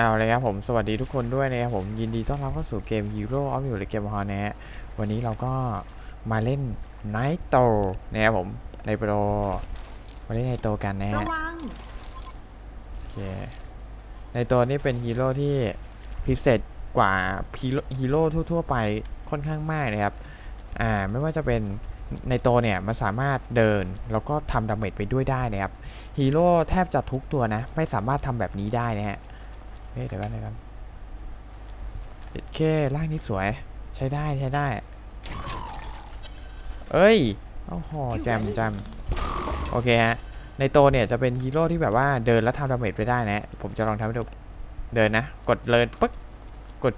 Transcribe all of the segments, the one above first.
เอาเลยครับผมสวัสดีทุกคนด้วยนะครับผมยินดีต้อนรับเข้าสู่เกม Hero of อยู่ในเกมฮอนะฮะวันนี้เราก็มาเล่น Night t o นะครับผมในโปรมาเล่นในโตกันนะระฮะวังโอเคในตัวนี้เป็นฮีโร่ที่พิเศษกว่าฮีโร่ฮีโร่ทั่ว ๆ ไปค่อนข้างมากนะครับอ่าไม่ว่าจะเป็นในตัวเนี่ยมันสามารถเดินแล้วก็ทำดาเมจไปด้วยได้นะครับฮีโร่แทบจะทุกตัวนะ ไม่สามารถทำแบบนี้ได้นะฮะ เฮ้ยเดี๋ยวกันเดี๋ยวกันโอเคร่างนี้สวย ใช้ได้ใช้ได้ เอ้ยโอ้โหแจมแจมโอเคฮะ ในโตเนี่ยจะเป็นฮีโร่ที่แบบว่าเดินแล้วทำดาเมจไปได้นะ ผมจะลองทำให้ดู เดินนะ กดเลินปึ๊กกด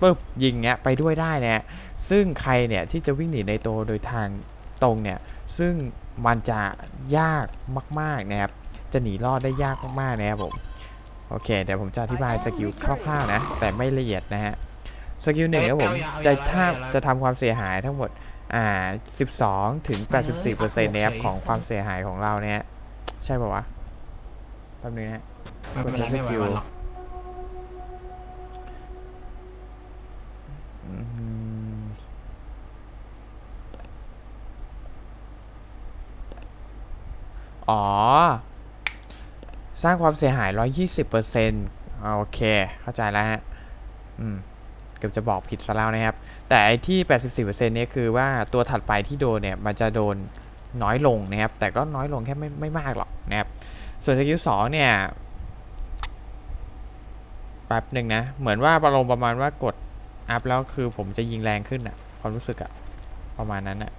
ปึ๊บยิงเงี้ยไปด้วยได้นะซึ่งใครเนี่ยที่จะวิ่งหนีในโตโดยทางตรงเนี่ย ซึ่งมันจะยากมากๆนะครับ จะหนีรอดได้ยากมากๆนะครับผม โอเค เดี๋ยวผมจะอธิบายสกิลคร่าวๆนะ แต่ไม่ละเอียดนะฮะ สกิลหนึ่งครับผม จะถ้าจะทำความเสียหายทั้งหมด อ่า 12 ถึง 84%นะครับของความเสียหายของเราเนี่ย ใช่ป่าวะแป๊บนึงนะฮะไม่เป็นไรไม่ไหววันหรอกอืมอ๋อ สร้างความเสียหาย 120%อ่าโอเค เข้าใจแล้วฮะ อืม เกือบจะบอกผิดซะแล้วนะครับ แต่ไอ้ที่ 84%เนี่ยคือว่าตัวถัดไปที่โดนเนี่ย มันจะโดนน้อยลงนะครับ แต่ก็น้อยลงแค่ไม่ไม่มากหรอกนะครับ ส่วนสกิล2เนี่ยแป๊บหนึ่งนะ เหมือนว่าประลมประมาณว่ากดอัพแล้วคือผมจะยิงแรงขึ้นอะความรู้สึกอะประมาณนั้นอะ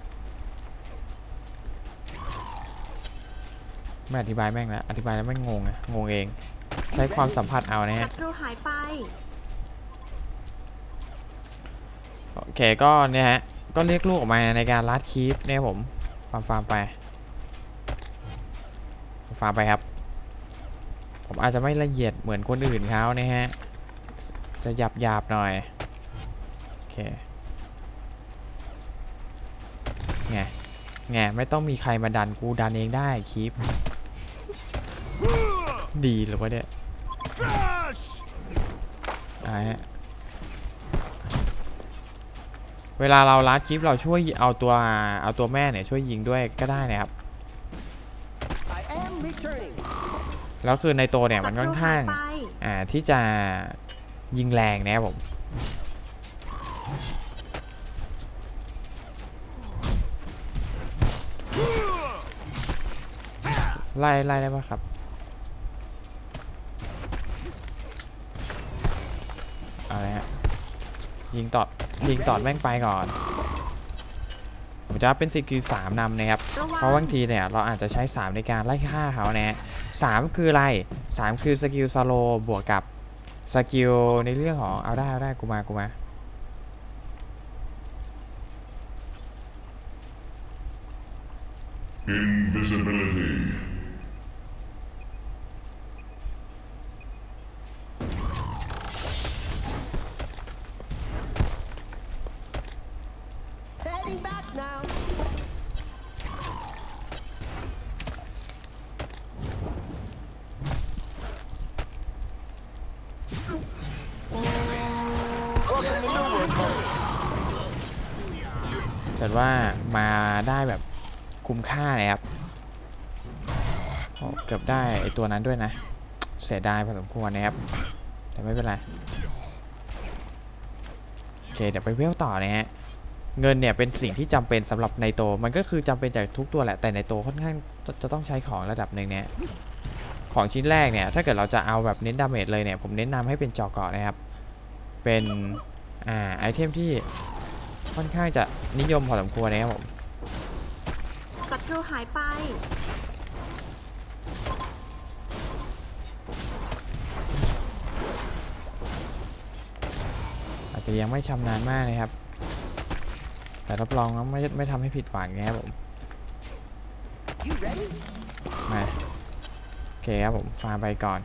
ไม่อธิบายแม่งแล้วอธิบายแล้วแม่งงงอะงงเอง ใช้ความสัมผัสเอานะศัฮะตรูหายไปโอเคก็เนี่ยฮะก็เรียกลูกออกมาในการลัดคีฟเนี่ยผมฟาร์มฟาร์มไปฟาร์มไปครับ ผมอาจจะไม่ละเอียดเหมือนคนอื่นเขานะฮะจะหยาบหยาบๆหน่อยโอเคไงไงไม่ต้องมีใครมาดันกูดันเองได้คีฟ ดีหรือวะเนี่ยอ่าฮะเวลาเราลัดคลิปเราช่วยเอาตัวเอาตัวแม่เนี่ยช่วยยิงด้วยก็ได้นะครับ แล้วคือในตัวเนี่ยมันค่อนข้างอ่าที่จะยิงแรงนะครับผมไล่ไล่ได้ปะครับ อะไรฮะ ยิงตอดยิงตอดแม่งไปก่อน ผมจะเป็นสกิลสามนำนะครับระวังเพราะบางทีเนี่ยเราอาจจะใช้ 3 ในการไล่ฆ่าเขานะฮะสามคืออะไร 3 คือสกิลสโลบวกกับสกิลในเรื่องของเอาได้เอาได้กูมากูมา Invisibility. จัดว่ามาได้แบบคุ้มค่านะครับเกือบได้ไอตัวนั้นด้วยนะ เสียดายพอสมควรนะครับ แต่ไม่เป็นไร โอเค เดี๋ยวไปเวลต่อนะฮะ เงินเนี่ยเป็นสิ่งที่จำเป็นสำหรับในโต มันก็คือจำเป็นจากทุกตัวแหละ แต่ในโตค่อนข้างจะจะต้องใช้ของระดับหนึ่งเนี่ย ของชิ้นแรกเนี่ย ถ้าเกิดเราจะเอาแบบเน้นดาเมจเลยเนี่ย ผมแนะนำให้เป็นจอเกาะนะครับ เป็น อ่า ไอเทมที่ ค่อนข้างจะนิยมพอสมควรนะครับผมศัตรูหายไปอาจจะยังไม่ชำนาญมากนะครับ แต่รับรองว่าไม่ไม่ทำให้ผิดหวังนะครับผม You ready? มาโอเคครับผมฟาร์มไปก่อน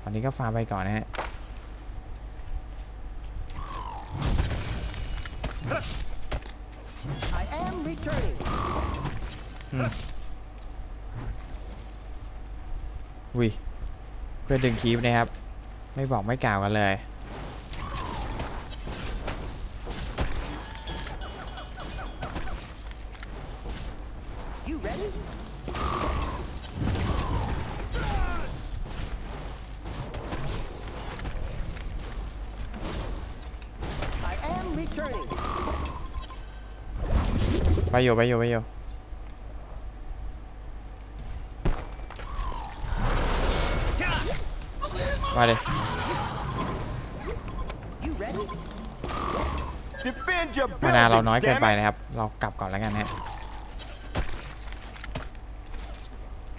ตอนนี้ก็ฟาร์มไปก่อนนะฮะ วิเพื่อดึงคีฟนะครับ ไม่บอกไม่กล่าวกันเลย You ready? I am returning. ไปอยู่ไปอยู่ไปอยู่ มาดิมานาเราน้อยเกินไปนะครับ เรากลับก่อนแล้วกันฮะ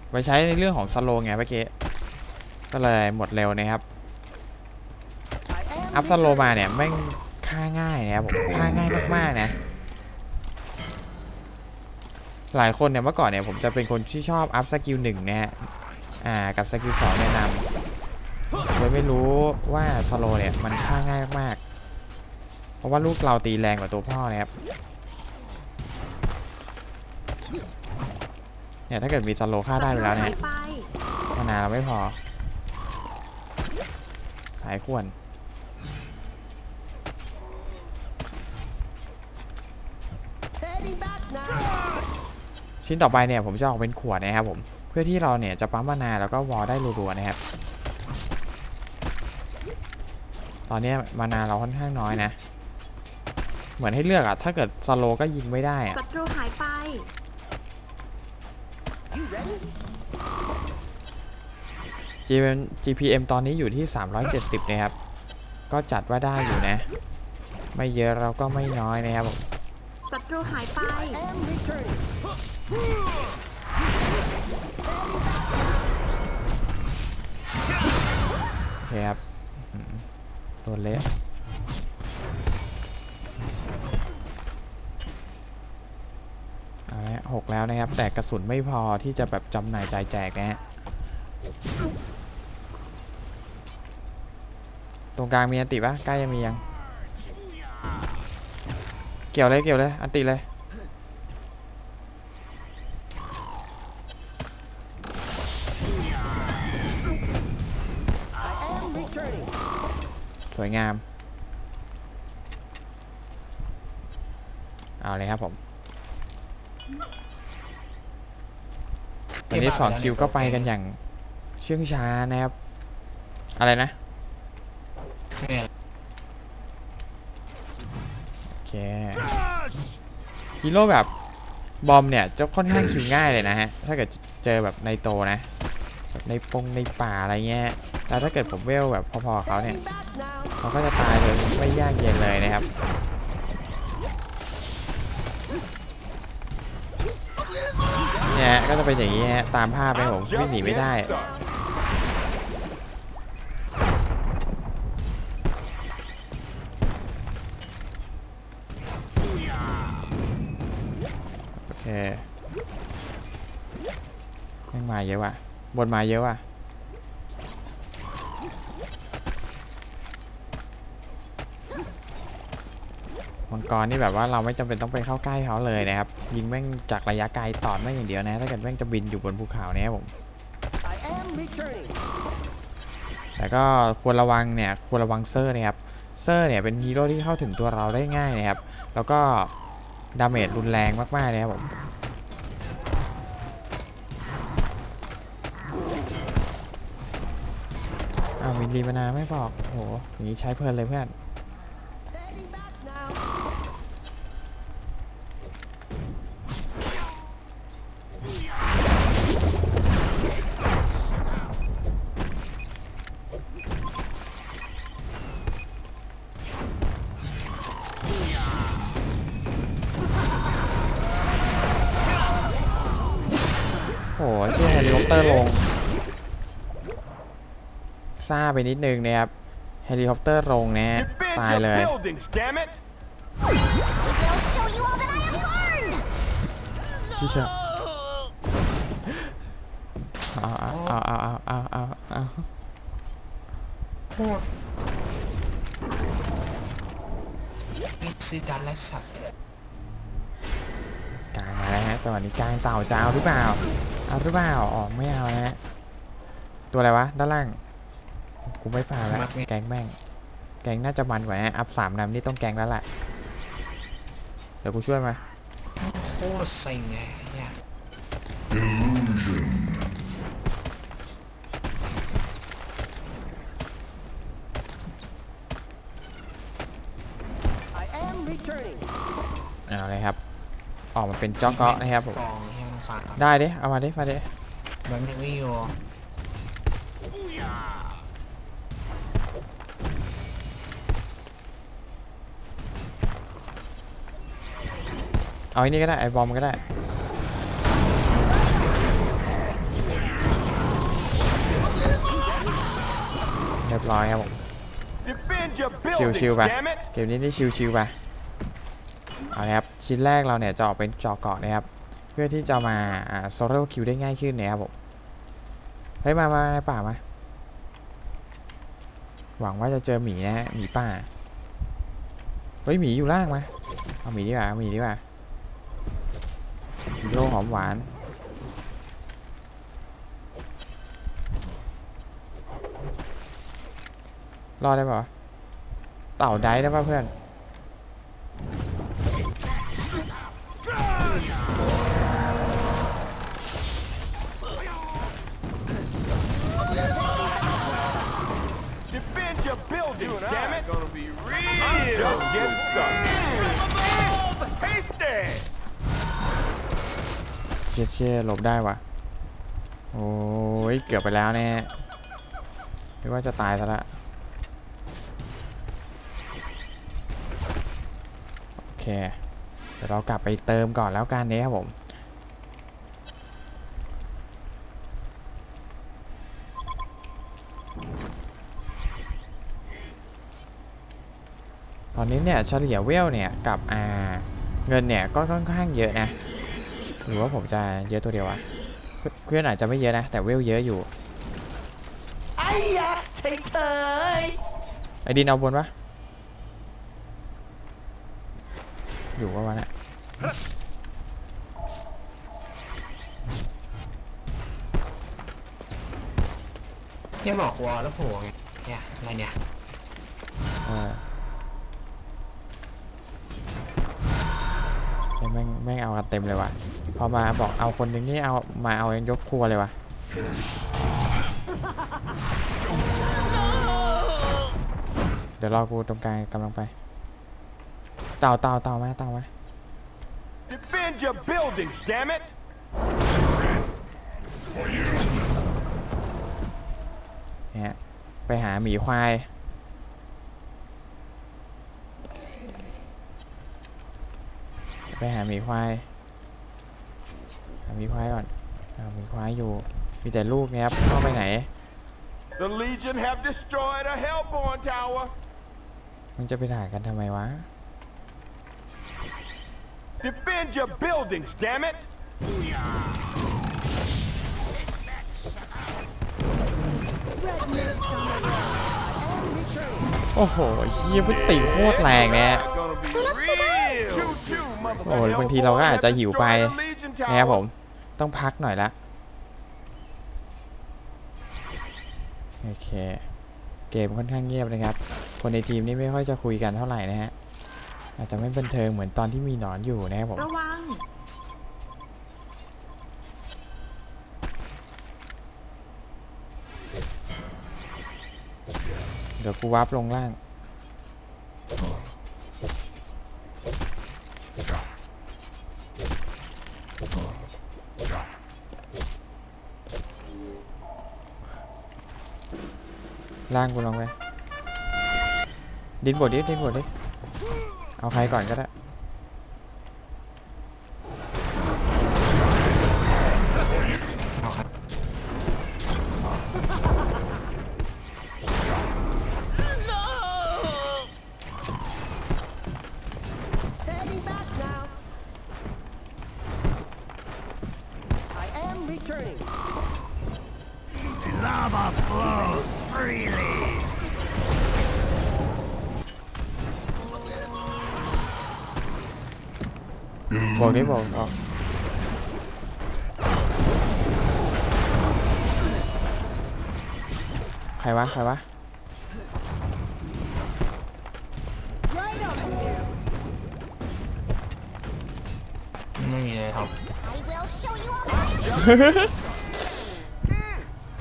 ไว้ใช้ในเรื่องของสโลไงเมื่อกี้ ก็เลยหมดเร็วนะครับ อัพสโลมาเนี่ยแม่งฆ่าง่ายนะครับผมฆ่าง่ายมากๆนะ หลายคนเนี่ยเมื่อก่อนเนี่ยผมจะเป็นคนที่ชอบอัพสกิลหนึ่งนะฮะ อ่า กับสกิลสองแนะนำ ไม่รู้ว่าสโลเนี่ยมันฆ่าง่ายมากๆเพราะว่าลูกเราตีแรงกว่าตัวพ่อนะครับเนี่ยถ้าเกิดมีสโลฆ่าได้ไปแล้วเนี่ยศัตรูหายไปมานาเราไม่พอ สายควรชิ้นต่อไปเนี่ยผมจะออกเป็นขวดนะครับผมเพื่อที่เราเนี่ยจะปั๊มมานาแล้วก็วอลได้รัวๆนะครับ ต อนเนี้ยมานาเราค่อนข้างน้อยนะ เหมือนให้เลือกอะถ้าเกิดสโลก็ยิงไม่ได้อะศัตรูหายไป You ready? GPM GPM ตอนนี้อยู่ที่ 370 นะครับ ก็จัดว่าได้อยู่นะ ไม่เยอะเราก็ไม่น้อยนะครับผมศัตรูหายไป I am returning. โอเคครับอืม โดนเละเอาละหกแล้วนะครับ แต่กระสุนไม่พอที่จะแบบจำหน่ายจ่ายแจกนะฮะตรงกลางมีอันติปะใกล้จะมียัง เกี่ยวเลยเกี่ยวเลย อันติเลย วยงาม เอาเลยครับผมวันนี้สองคิวก็ไปกันอย่างเชื่องช้านะครับ อะไรนะโอเคฮีโร่แบบบอมเนี่ยจะค่อนข้างคิวง่ายเลยนะฮะ ถ้าเกิดเจอแบบในโตนะแบบในปงในป่าอะไรเงี้ย แต่ถ้าเกิดผมเวลแบบพอๆกับเขาเนี่ย Heading back now. เขาก็จะตายเลยไม่ยากเย็นเลยนะครับเนี่ยก็จะเป็นอย่างนี้ฮะตามภาพเลยผมวิ่งหนีไม่ได้โอเคแม่มาเยอะว่ะบนมาเยอะว่ะ กรนี่แบบว่าเราไม่จำเป็นต้องไปเข้าใกล้เขาเลยนะครับ ยิงแม่งจากระยะไกลตอดแม่งอย่างเดียวนะ ถ้าเกิดแม่งจะบินอยู่บนภูเขาเนี่ยผมแต่ก็ควรระวังเนี่ยควรระวังเซอร์นะครับเซอร์เนี่ยเป็นฮีโร่ที่เข้าถึงตัวเราได้ง่ายนะครับ แล้วก็ดาเมจรุนแรงมากๆนะครับผมอ้าวมีรีมานาไม่บอกโหอย่างนี้ใช้เพลินเลยเพื่อน หที่เฮลิคอปเตอร์ลงซ่าไปนิดนึงนะครับเฮลิคอปเตอร์ลงนะฮะ Defend ตาย your เลย buildings, damn it. show you all that I have learned! ชิชะเอาเอาเอาเอาเอาเอาเอานี่คือการไล่สัตว์กลางมาแล้วฮะจังหวะนี้กลางเต่าจะเอาหรือเปล่า เอาหรือเปล่าอ๋อไม่เอานะฮะตัวอะไรวะ ด้านล่างกกูไม่ฟาร์มแล้วมักไม่แกงแม่ง แกงน่าจะมันกว่านะอัพสามนำนี่ต้องแกงแล้วแหละเดี๋ยวกูช่วยมาโคตรเซ็งไงเนี่ย Illusion. I am returning. เอาเลยครับ ออกมาเป็นจ็อกเกาะนะครับผม ได้ดิเอามาดิมาดิมันไม่วิโยเอาไอ้นี่ก็ได้ ไอ้บอมก็ได้ เรียบร้อยครับผม Defend your ชิว buildings, ชิวๆไป damn it! เกมนี้นี่ชิวชิวๆไป เอาละครับ ชิ้นแรกเราเนี่ยจะออกเป็นเจาะเกาะนะครับ เพื่อที่จะมาโซโล่คิวได้ง่ายขึ้นนะครับผมเฮ้ยมามาในป่ามาหวังว่าจะเจอหมีนะฮะหมีป่าเฮ้ยหมีอยู่ล่างมาเอาหมีดีกว่าเอาหมีดีกว่าโร่หอมหวานรอดได้ป่ะเต่าได้ได้ป่ะเพื่อน Defend your buildings, damn it! Gonna be real. I'm just getting started. Hasty! เชี่ยเชี่ยหลบได้ว่ะโอ้ยเกือบไปแล้วเนี่ยไม่ว่าจะตายซะละโอเคเดี๋ยวเรากลับไปเติมก่อนแล้วกันเนี้ครับผม อนนี้เนี่ยเฉลี่ยเวลเนี่ยกับอ่าเงินเนี่ยก็ค่อนข้างเยอะนะหรือว่าผมจะเยอะตัวเดียวอะเพื่อนเพื่อนอาจจะไม่เยอะนะ แต่เวลเยอะอยู่ไอ้ยะเฉยเฉยไอดินเอาบนปะอยู่ว่าวันน่ะเนี่ยบอกวอลแล้วโผล่ไงเนี่ยอะไรเนี่ยเออเฮ้ย แม่งแม่งเอากันเต็มเลยว่ะพอมาบอกเอาคนหนึงนี่เอามาเอายกครัวเลยว่ะเดี๋ยวรอกูตรงกลางกำลังไป เต่าเต่าเต่ามาเต่ามา Defend your buildings, damn it! เนี่ยไปหาหมีควาย ไปหาหมีควาย หาหมีควายก่อนหาหมีควายอยู่ มีแต่ลูกเนี่ยครับเข้าไปไหน The Legion have destroyed a Hellborn tower. มันจะไปด่ากันทำไมวะ Defend your buildings, damn it! am returning. โอ้โหเฮียพุติโคตรแรงเนี่ย Gonna be real. Choo-choo, โอ้ยบางทีเราก็อาจจะหิวไป Destroy the Legion นะครับผ tower. มต้องพักหน่อยละ โอเค เกมค่อนข้างเงียบนะครับ คนในทีมนี่ไม่ค่อยจะคุยกันเท่าไหร่นะฮะ อาจจะไม่บันเทิงเหมือนตอนที่มีหนอนอยู่นะครับผมระวังเดี๋ยวกูวาร์ปลงล่าง ล่างกูลงไป ดินบดดิดินบดดิ เอาใครก่อนก็ได้ ดิบอกใครวะ ใครวะ ไม่มีเลยครับ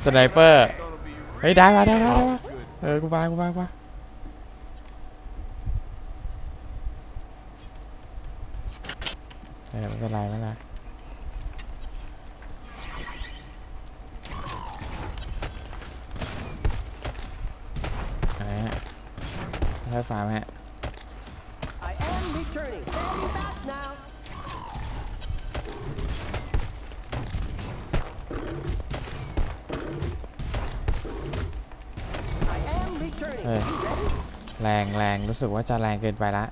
สไนเปอร์ เฮ้ย ได้มาได้มะได้มะเออ กูมากูมากู เออไม่เป็นไรไม่เป็นไรอะไรฮะให้ฟาร์มฮะ I am returning. Standing back now. I am returning. เฮ้ยแรงแรงรู้สึกว่าจะแรงเกินไปละ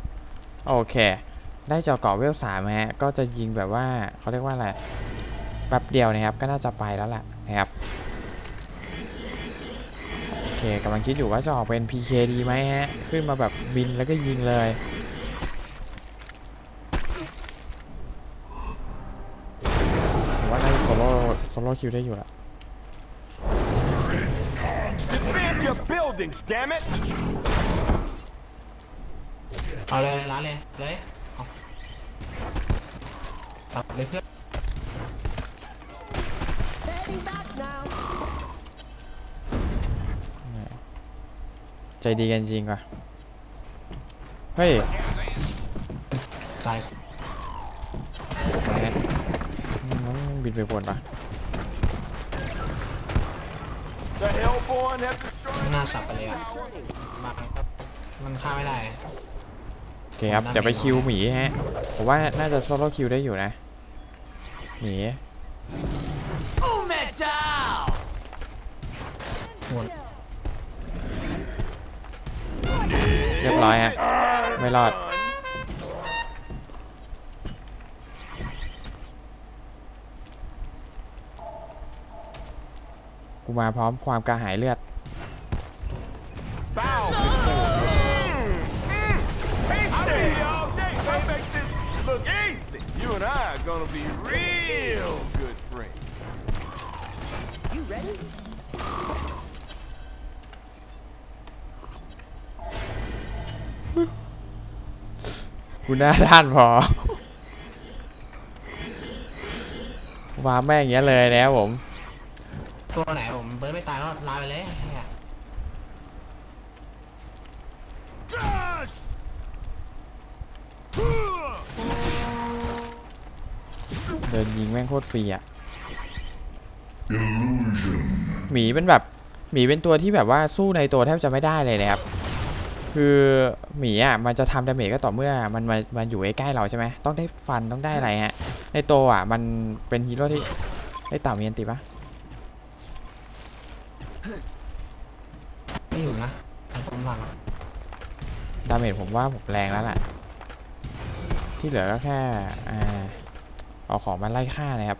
โอเค ได้เจาะเกาะเวลสามฮะก็จะยิงแบบว่าเขาเรียกว่าอะไรแป๊บเดียวนะครับก็น่าจะไปแล้วแหละนะครับโอเคกำลังคิดอยู่ว่าจะออกเป็น PK ดีไหมฮะขึ้นมาแบบบินแล้วก็ยิงเลยผมว่าน่าจะโซโล่โซโล่คิวได้อยู่ละ Defend your buildings, damn it! เอาเลยร้านเลยเลยเอา สับเลยเพื่อน Standing back now. ใจดีกันจริงว่ะ เฮ้ย ตายอะไรฮะอืมบินไปบนปะ The Hellborn have destroyed หน้าสับไปเลยอะ มาครับ มันฆ่าไม่ได้โอ เคครับเดี๋ยวไปคิวหมีฮะผมว่าน่าจะโซโล่คิวได้อยู่นะหมีหมดเรียบร้อยฮะไม่รอดกูมาพร้อมความกระหายเลือด Bow Hasty all day. I make this look easy. You and I are gonna be real good friends. You ready? กูหน้าด้านพอวางแม่งอย่างเงี้ยเลยนะครับผม ตัวไหนผมเบิร์ดไม่ตายก็ลาไปเลย ตรฟรีอะ Illusion. หมีเป็นแบบหมีเป็นตัวที่แบบว่าสู้ในตัวแทบจะไม่ได้เลยนะครับ คือหมีอะมันจะทำดาเมจก็ต่อเมื่อมันมามันอยู่ใกล้ๆเราใช่ไหมต้องได้ฟันต้องได้อะไรฮะในโตวอะมันเป็นฮีโร่ที่ได้เต่ามีอันติปะไม่อยู่นะผมหลังดาเมจผมว่าผมแรงแล้วแหละที่เหลือก็แค่อ่า เอาของมาไล่ฆ่านะครับ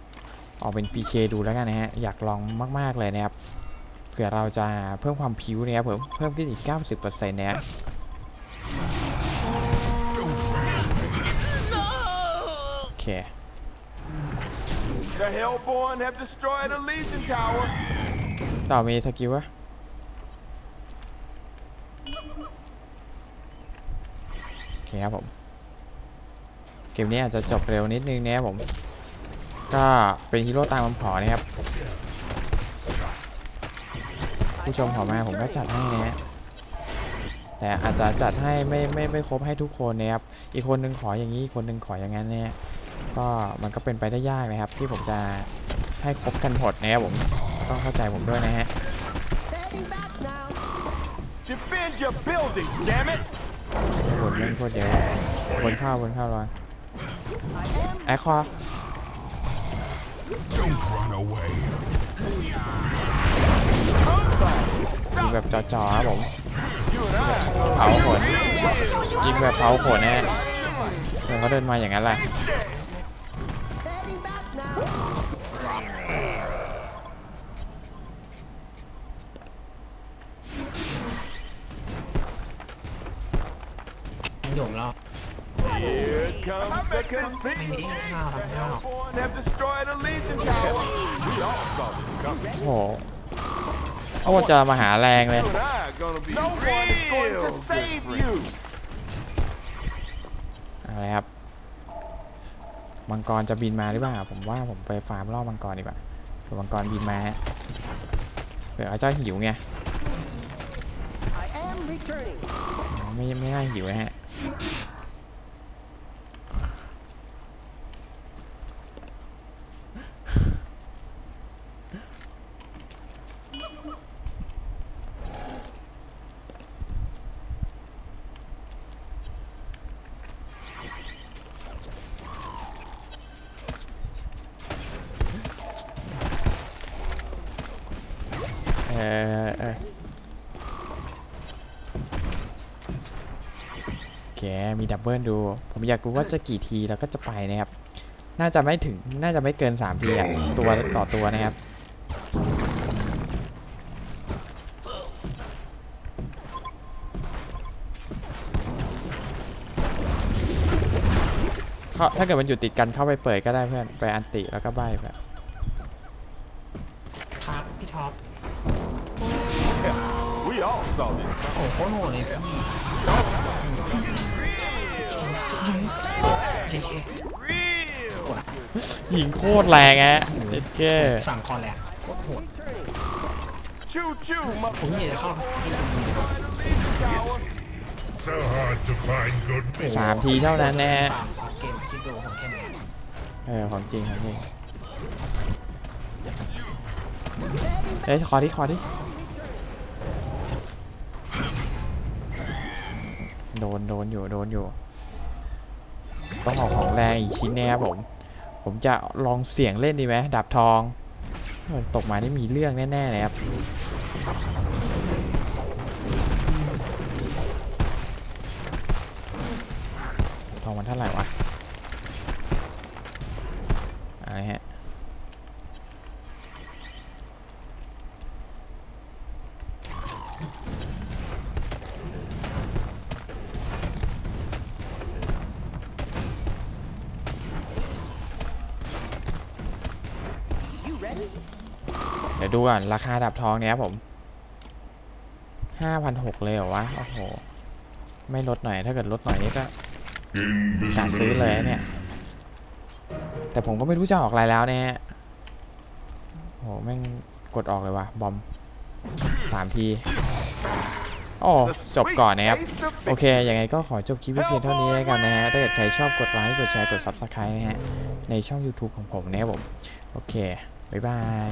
ออกเป็น PK ดูแล้วกันนะฮะ อยากลองมากๆเลยนะครับ เผื่อเราจะเพิ่มความพิ้วนะครับเพิ่มเพิ่มขึ้นอีก 90%นะฮะโอเค The Hellborn have destroyed a Legion Tower. ต่อมีสกิลวะโอเคครับผม เกมนี้อาจจะจบเร็วนิดนึงนะครับผม ก็เป็นฮีโร่ตามคำขอนะครับ ผู้ชมขอมาผมก็จัดให้นะฮะแต่อาจจะจัดให้ไม่ไม่ไม่ครบให้ทุกคนนะครับ อีกคนนึงขออย่างนี้อีกคนนึงขออย่างนั้นเนี่ยก็มันก็เป็นไปได้ยากนะครับ ที่ผมจะให้ครบกันหมดนะครับผมต้องเข้าใจผมด้วยนะฮะ Standing back now. Defend your buildings, damn it! บนเล่นโคตรเยอะบนเข้าบนเข้าเลย I am แอคคอ Don't run away. ยิงแบบจ่อๆครับผม You and I are gonna เผาขนยิงแบบเผาขนนะฮะเดี๋ยวเขาเดินมาอย่างนั้นแหละ standing back now. มันหยุ่มแล้ว Here comes the conceit. Maybe now, The now. Hellborn have destroyed a Legion Tower. We all saw this coming. โอ้โหโอ้จะมาหาแรงเลย You and I are gonna be no one is going to save you. อะไรครับ มังกรจะบินมาหรือเปล่า ผมว่าผมไปฟาร์มล่อมังกรดีกว่าเผื่อมังกรบินมาฮะเผื่อเอาเจ้าหิวไง I am returning. อ๋อไม่ไม่น่าหิวนะฮะ เคมีดับเบิลดู ผมอยากรู้ว่าจะกี่ทีแล้วก็จะไปนะครับ น่าจะไม่ถึงน่าจะไม่เกิน3ทีอะตัวต่อตัวนะครับเข้าถ้าเกิดมันอยู่ติดกันเข้าไปเปิดก็ได้เพื่อนไปอันติแล้วก็ใบแบบครับพี่ท็อป We all saw this. โอ้โหโคตรโหดเลยพี่ ยิงโคตรแรงอะเด็ดเก้สั่งคอแหลกโคตรโหด choo choo, ผม mother. อยากจะเข้าที่ตรงนี้ So hard to find good สามทีเท่านั้นแน่สามพอเกมที่ดูของแค่ไหนเออของจริงของจริงเอ้ยขอที่ขอที่โดนโดนอยู่โดนอยู่ ต้องเอาของแรงอีกชิ้นน่ครับผม ผมจะลองเสี่ยงเล่นดีไหมดับทอง ตกมาได้มีเรื่องแน่ๆนะครับ ยวดูก่อนราคาดับทองเนี้ยผมห้าพันหกเลยเหรอวะ โอ้โห ไม่ลดหน่อย ถ้าเกิดลดหน่อยนี่ก็กะซื้อเลยเนี่ย แต่ผมก็ไม่รู้จะออกอะไรแล้วเนี่ยโอ้โห แม่งกดออกเลยวะบอมสามทีโอ้จบก่อนนะครับ โอเค ยังไงก็ขอจบคลิปเพียงเท่านี้แล้วกันนะฮะ ถ้าเกิดใครชอบกดไลค์ กดแชร์ กด Subscribe นะฮะ ในช่อง YouTube ของผมนะครับผม โอเค บ๊ายบาย